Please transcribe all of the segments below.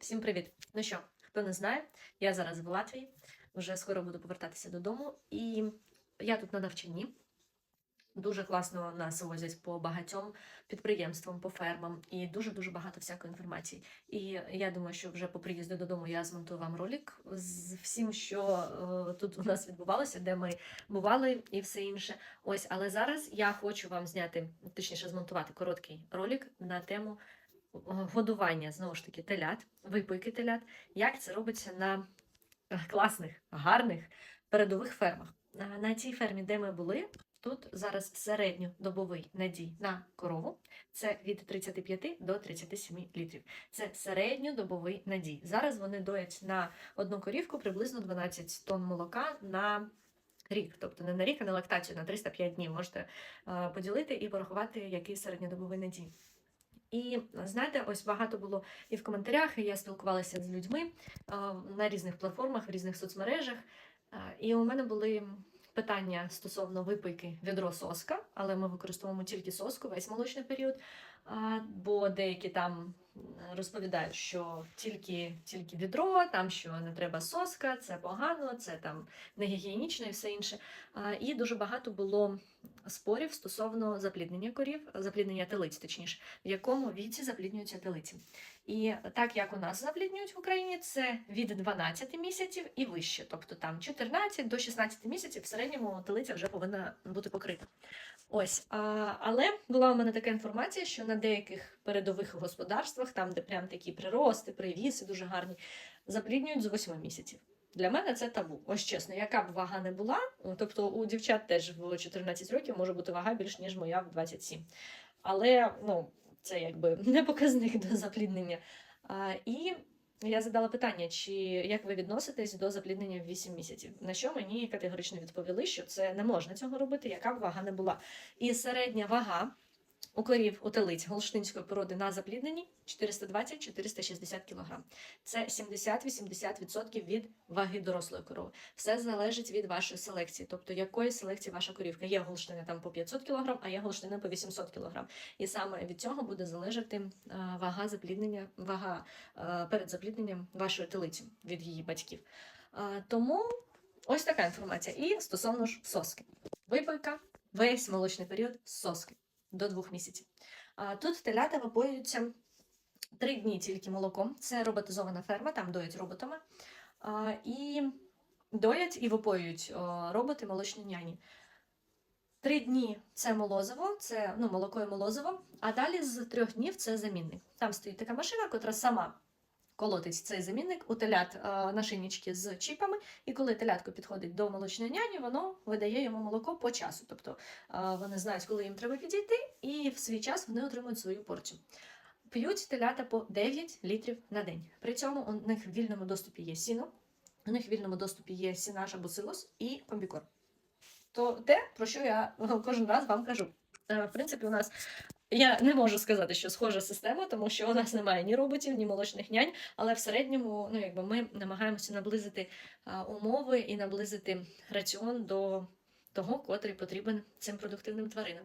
Всім привіт! Ну що, хто не знає, я зараз в Латвії, вже скоро буду повертатися додому, і я тут на навчанні. Дуже класно нас возять по багатьом підприємствам, по фермам і дуже дуже багато всякої інформації. І я думаю, що вже по приїзду додому я змонтую вам ролик з всім, що е, тут у нас відбувалося, де ми бували, і все інше. Ось, але зараз я хочу вам зняти, точніше, змонтувати короткий ролик на тему годування знову ж таки телят, випийки телят, як це робиться на е, класних, гарних передових фермах. На- На цій фермі, де ми були, тут зараз середньодобовий надій на корову. Це від 35 до 37 літрів. Це середньодобовий надій. Зараз вони доять на одну корівку приблизно 12 тонн молока на рік. Тобто не на рік, а на лактацію на 305 днів. Можете е, поділити і порахувати, який середньодобовий надій. І знаєте, ось багато було і в коментарях, і я спілкувалася з людьми на різних платформах, в різних соцмережах. І у мене були питання стосовно випийки відро соска, але ми використовуємо тільки соску весь молочний період. Бо деякі там розповідають, що тільки, тільки відро, там що не треба соска, це погано, це там не гігієнічно і все інше. І дуже багато було спорів стосовно запліднення корів, запліднення телиць, точніше, в якому віці запліднюються телиці. І так як у нас запліднюють в Україні, це від 12 місяців і вище, тобто там 14 до 16 місяців в середньому телиця вже повинна бути покрита. Ось, але була у мене така інформація, що на деяких передових господарствах, там, де прям такі прирости, привіси дуже гарні, запліднюють з 8 місяців. Для мене це табу. Ось чесно, яка б вага не була, тобто у дівчат теж в 14 років може бути вага більш ніж моя в 27. Але ну, це якби не показник до запліднення. А, і я задала питання, чи як ви відноситесь до запліднення в 8 місяців? На що мені категорично відповіли, що це не можна цього робити, яка б вага не була. І середня вага у корів у голштинської породи на заплідненні 420-460 кг. Це 70-80% від ваги дорослої корови. Все залежить від вашої селекції, тобто якої селекції ваша корівка. Є голштини там по 500 кг, а є голштини по 800 кг. І саме від цього буде залежати е, вага запліднення, вага е, перед заплідненням вашої телиці від її батьків. Е, Тому ось така інформація. І стосовно ж соски. Випийка весь молочний період соски до двох місяців. Тут телята випоюються три дні тільки молоком. Це роботизована ферма, там доять роботами. І доять і випоюють роботи молочні няні. Три дні це молозиво, це ну, молоко і молозиво, а далі з трьох днів це замінник. Там стоїть така машина, котра сама колотить цей замінник у телят е, нашийнички з чіпами, і коли телятко підходить до молочної няні, воно видає йому молоко по часу. Тобто е, вони знають, коли їм треба підійти, і в свій час вони отримують свою порцію. П'ють телята по 9 літрів на день. При цьому у них в вільному доступі є сіно, у них в вільному доступі є сінаж або силос і комбікор. То те, про що я кожен раз вам кажу. Е, В принципі, у нас я не можу сказати, що схожа система, тому що у нас немає ні роботів, ні молочних нянь, але в середньому ну, якби ми намагаємося наблизити умови і наблизити раціон до того, котрий потрібен цим продуктивним тваринам.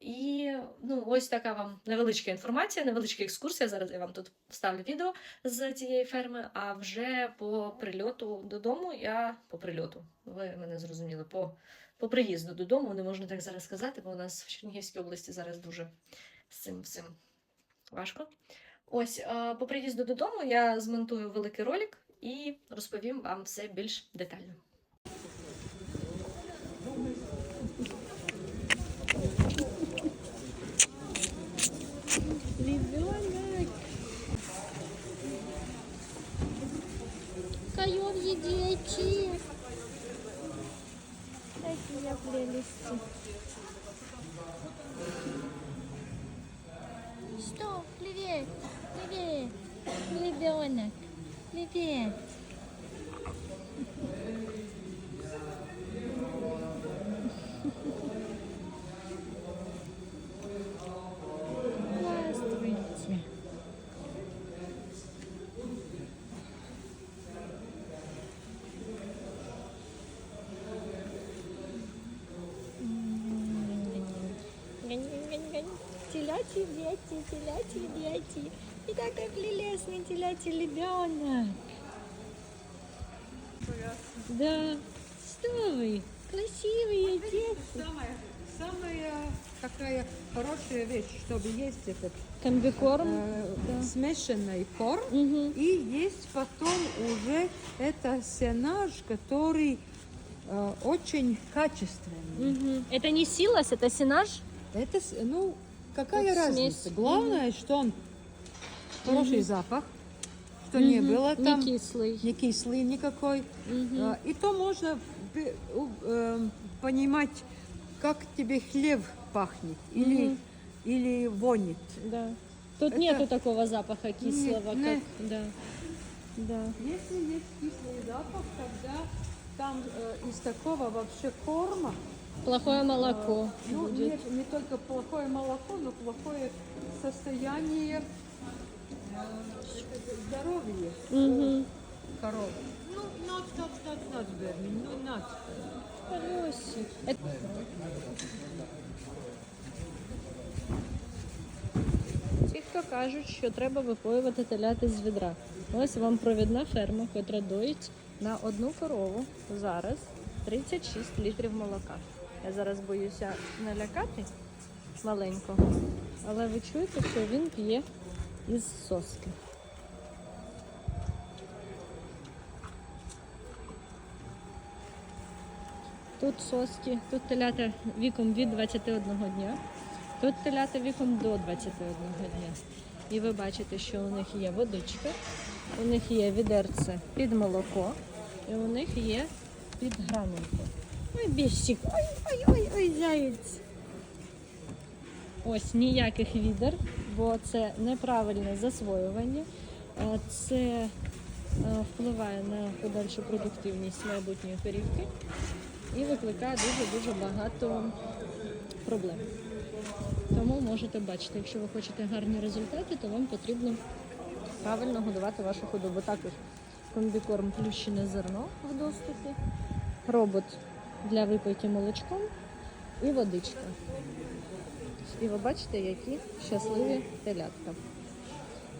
І ну, ось така вам невеличка інформація, невеличка екскурсія. Зараз я вам тут вставлю відео з цієї ферми. А вже по прильоту додому я по прильоту, ви мене зрозуміли, по, по приїзду додому, не можна так зараз сказати, бо у нас в Чернігівській області зараз дуже з цим всім важко. Ось по приїзду додому я змонтую великий ролик і розповім вам все більш детально. Ребенок. Привет. Здравствуйте. Теляти дети, теляти дети. И так как прелестный телятий ребенок. Да. Что вы? Красивые дети. Самая, самая такая хорошая вещь, чтобы есть этот Комбикорм. э, смешанный корм. Мгм. И есть потом уже это сенаж, который э, очень качественный. Мгм. Это не силос, это сенаж? Это, ну, какая Как разница? смесь. Главное, что он хороший запах, что не было там, Не кислый. не кислый никакой. А, И то можно пе- у- эм, понимать, как тебе хлеб пахнет или, Мгм. или вонит. Да. Тут Это- нету такого запаха кислого, нет. как... Да. Да. Если есть кислый запах, тогда там э, из такого вообще корма, Плохое молоко ну, будет. нет, не только плохое молоко, но плохое состояние э, Мгм. коров. Ну, not, not, not, not, Bernie, ну, not. Хороший. Это- Ті, хто кажуть, що треба випоювати теляти з відра. Ось вам провідна ферма, котра доїть на одну корову зараз 36 літрів молока. Я зараз боюся налякати маленького, але ви чуєте, що він п'є із соски. Тут соски, тут телята віком від 21 дня, тут телята віком до 21 дня. І ви бачите, що у них є водичка, у них є відерце під молоко, і у них є під гранульку. Ой, біжчик, ой, ой, ой, ой, заєць. Ось ніяких відер, бо це неправильне засвоювання. Це е, впливає на подальшу продуктивність майбутньої корівки і викликає дуже-дуже багато проблем. Тому можете бачити, якщо ви хочете гарні результати, то вам потрібно правильно годувати вашу худобу. Також комбікорм плющене зерно в доступі, робот для випийки молочком і водичка. І ви бачите, які щасливі телятка.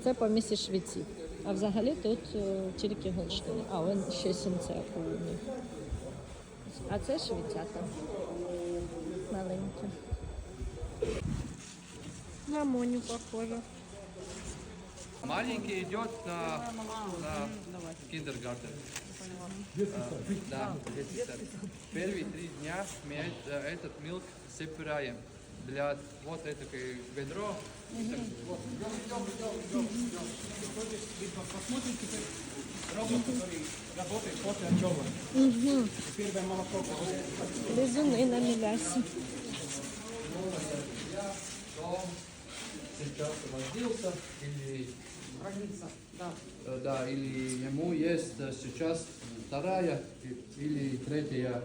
Це по місці Швейці. А взагалі тут е, тільки Голштини. А он ще у них. А це швейцята. Маленькі. На Моню похоже. Маленький идет на, на киндергартен. Да. Первые три дня мы этот милк собираем для вот это ведро. Лизуни на мілясі. Кто сейчас родился или да. да, или ему есть э, сейчас вторая и- или третья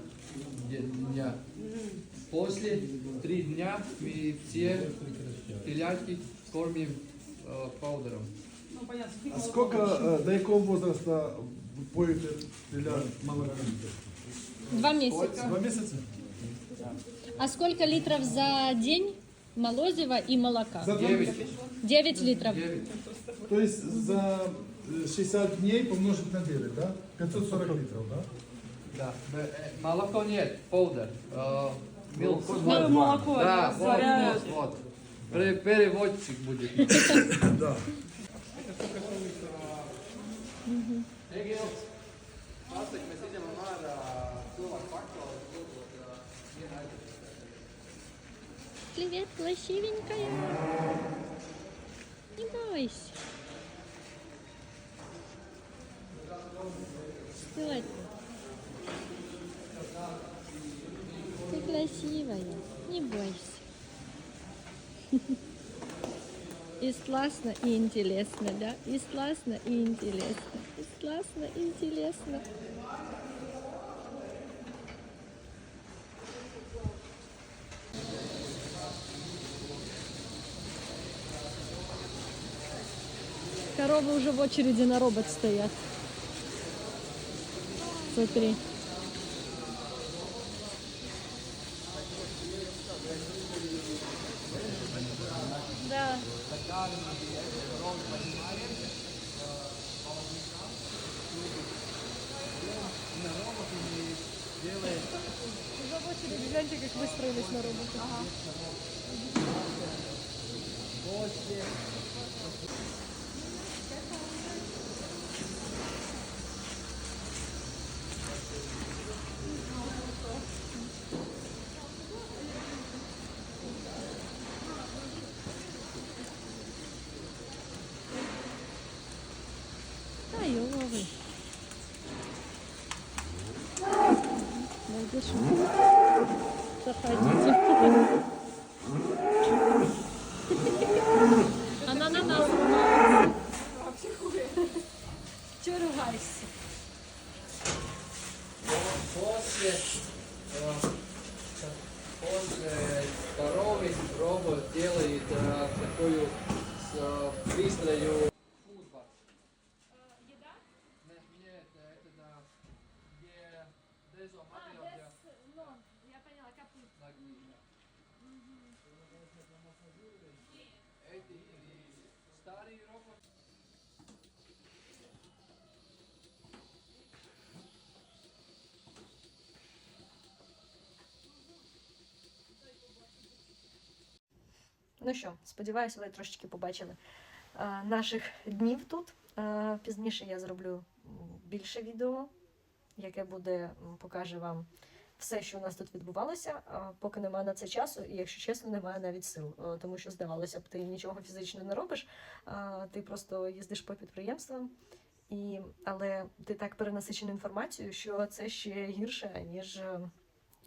де- дня. После три дня мы все телятки кормим э, паудером. А сколько, э, до якого возраста ви поїте для молока? Два місяці. Два місяці? А сколько литров за день молозива и молока? За два Девять. місяці. 9 литров. Девять. Тобто за е, 60 днів помножити на 9, да? 540 літрів, да? Да. Э, э, Молоко нет, паудер. Э, Милк. Ну, молоко Да, вот, растворяют. вот, вот. Пере- Переводчик будет. Да. Egilt, pasaka, mēs idam ārā cilvēku faktoru, lūdzu, vienu aizvietu. Привет, красивенькая. Не бойся. Что это? Ты красивая. Не бойся. И классно, и интересно, да? И классно, и интересно. И классно, и интересно. Коровы уже в очереди на робот стоят. Смотри. Гляньте, как выстроились на работу. Найдеш. Заходите. Она на нас ругается. Чего ругаешься? После, э, после второй робот делает э, такую с э, пристрою фудбар. Эти старые роботы. Ну що, сподіваюся, ви трошечки побачили е, наших днів тут. Е, пізніше я зроблю м, більше відео, яке буде м, покаже вам все, що у нас тут відбувалося. Поки немає на це часу, і якщо чесно, немає навіть сил, Е, тому що здавалося б, ти нічого фізично не робиш, ти просто їздиш по підприємствам. І, але ти так перенасичений інформацією, що це ще гірше, ніж е,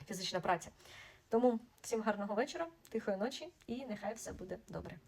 фізична праця. Тому всім гарного вечора, тихої ночі і нехай все буде добре.